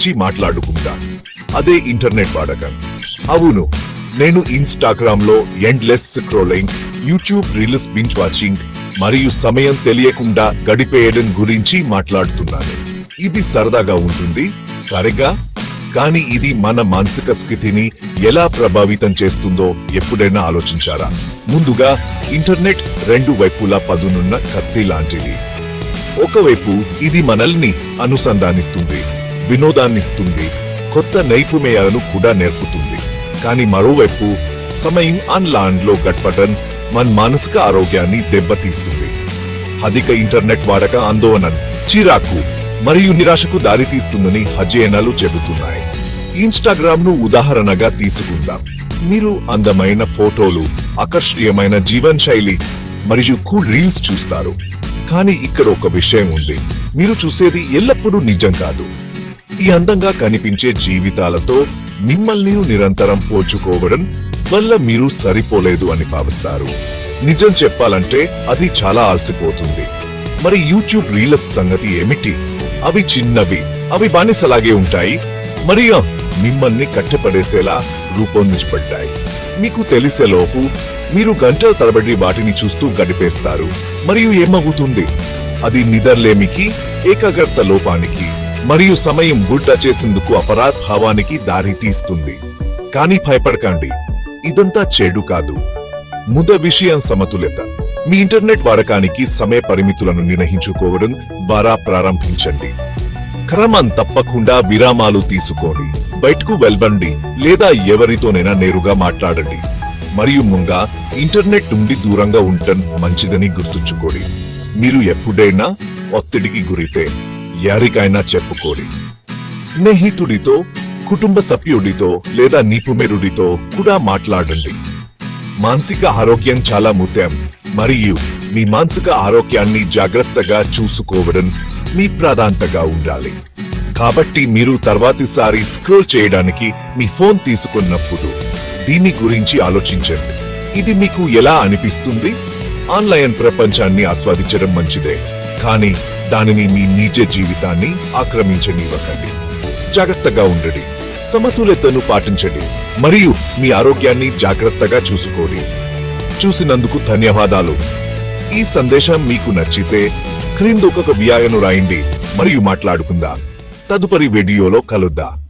గురించి మాట్లాడుకుందాం. అదే ఇంటర్నెట్ వాడకం. అవును నేను ఇన్స్టాగ్రామ్లో endless scrolling YouTube reels binge watching మరియు సమయం తెలియకుండా గడిపేయడం గురించి మాట్లాడుతున్నాను. ఇది సరదాగా ఉంటుంది సరిగా కానీ ఇది మన మానసిక స్థితిని ఎలా ప్రభావితం చేస్తుందో ఎప్పుడైనా ఆలోచించారా? ముందుగా ఇంటర్నెట్ రెండు వైపులా పదునున్న కత్తి లాంటిది. ఒకవైపు ఇది మనల్ని అనుసంధానిస్తుంది. వినోదాన్నిస్తుంది. కొత్త నైపుణ్యాలను కూడా నేర్పుతుంది. కానీ మరోవైపు సమయం ఆన్లైన్లో గడపడం మన మానసిక ఆరోగ్యాన్ని దెబ్బతీస్తుంది. అధిక ఇంటర్నెట్ వాడక ఆందోళన చిరాకు మరియు నిరాశకు దారితీస్తుందని అధ్యయనాలు చెబుతున్నాయి. ఇన్స్టాగ్రామ్ను ఉదాహరణగా తీసుకుందాం. మీరు అందమైన ఫోటోలు ఆకర్షణీయమైన జీవన్ శైలి మరియు కూల్ రీల్స్ చూస్తారు. కానీ ఇక్కడ ఒక విషయం ఉంది. మీరు చూసేది ఎల్లప్పుడూ నిజం కాదు. ఈ అందంగా కనిపించే జీవితాలతో మిమ్మల్ని నిరంతరం పోల్చుకోవడం వల్ల మీరు సరిపోలేదు అని భావిస్తారు. నిజం చెప్పాలంటే అది చాలా అలసిపోతుంది. మరి యూట్యూబ్ రీల్స్ సంగతి ఏమిటి? అవి చిన్నవి అవి బానిసలాగే ఉంటాయి. మరియు మిమ్మల్ని కట్టెపడేసేలా రూపొందించబడ్డాయి. మీకు తెలిసేలోపు మీరు గంటల తరబడి వాటిని చూస్తూ గడిపేస్తారు. మరియు ఏమవుతుంది? అది నిద్రలేమికి ఏకాగ్రత లోపానికి మరియు సమయం వృధా చేసేందుకు అపరాధ భావానికి దారి తీస్తుంది. కానీ భయపడకండి. ఇదంతా చెడు కాదు. ముద విషయం సమతుల్యత. మీ ఇంటర్నెట్ వాడకానికి సమయ పరిమితులను నిర్ణయించుకోవడం ద్వారా ప్రారంభించండి. క్రమం తప్పకుండా విరామాలు తీసుకోండి. బయటకు వెళ్ళండి లేదా ఎవరితోనైనా నేరుగా మాట్లాడండి. మరియు ముంగా ఇంటర్నెట్ నుండి దూరంగా ఉండటం మంచిదని గుర్తుంచుకోండి. మీరు ఎప్పుడైనా ఒత్తిడికి గురితే ఎవరికైనా చెప్పుకోండి స్నేహితుడితో కుటుంబ సభ్యుడితో లేదా నిపుణుడితో కూడా మాట్లాడండి. మానసిక ఆరోగ్యం చాలా ముఖ్యం. మరియు మీ మానసిక ఆరోగ్యాన్ని జాగ్రత్తగా చూసుకోవడం మీ ప్రాధాన్యతగా ఉండాలి. కాబట్టి మీరు తర్వాతిసారి స్క్రోల్ చేయడానికి మీ ఫోన్ తీసుకున్నప్పుడు దీని గురించి ఆలోచించండి. ఇది మీకు ఎలా అనిపిస్తుంది? ఆన్లైన్ ప్రపంచాన్ని ఆస్వాదించడం మంచిదే. కానీ దానిని మీ నిజ జీవితాన్ని ఆక్రమించనివ్వకండి. జాగ్రత్తగా ఉండండి. సమతుల్యతను పాటించండి. మరియు మీ ఆరోగ్యాన్ని జాగ్రత్తగా చూసుకోండి. చూసినందుకు ధన్యవాదాలు. ఈ సందేశం మీకు నచ్చితే క్రింద ఒక వ్యాయను రాయండి. మరియు మాట్లాడుకుందాం. తదుపరి వీడియోలో కలుద్దాం.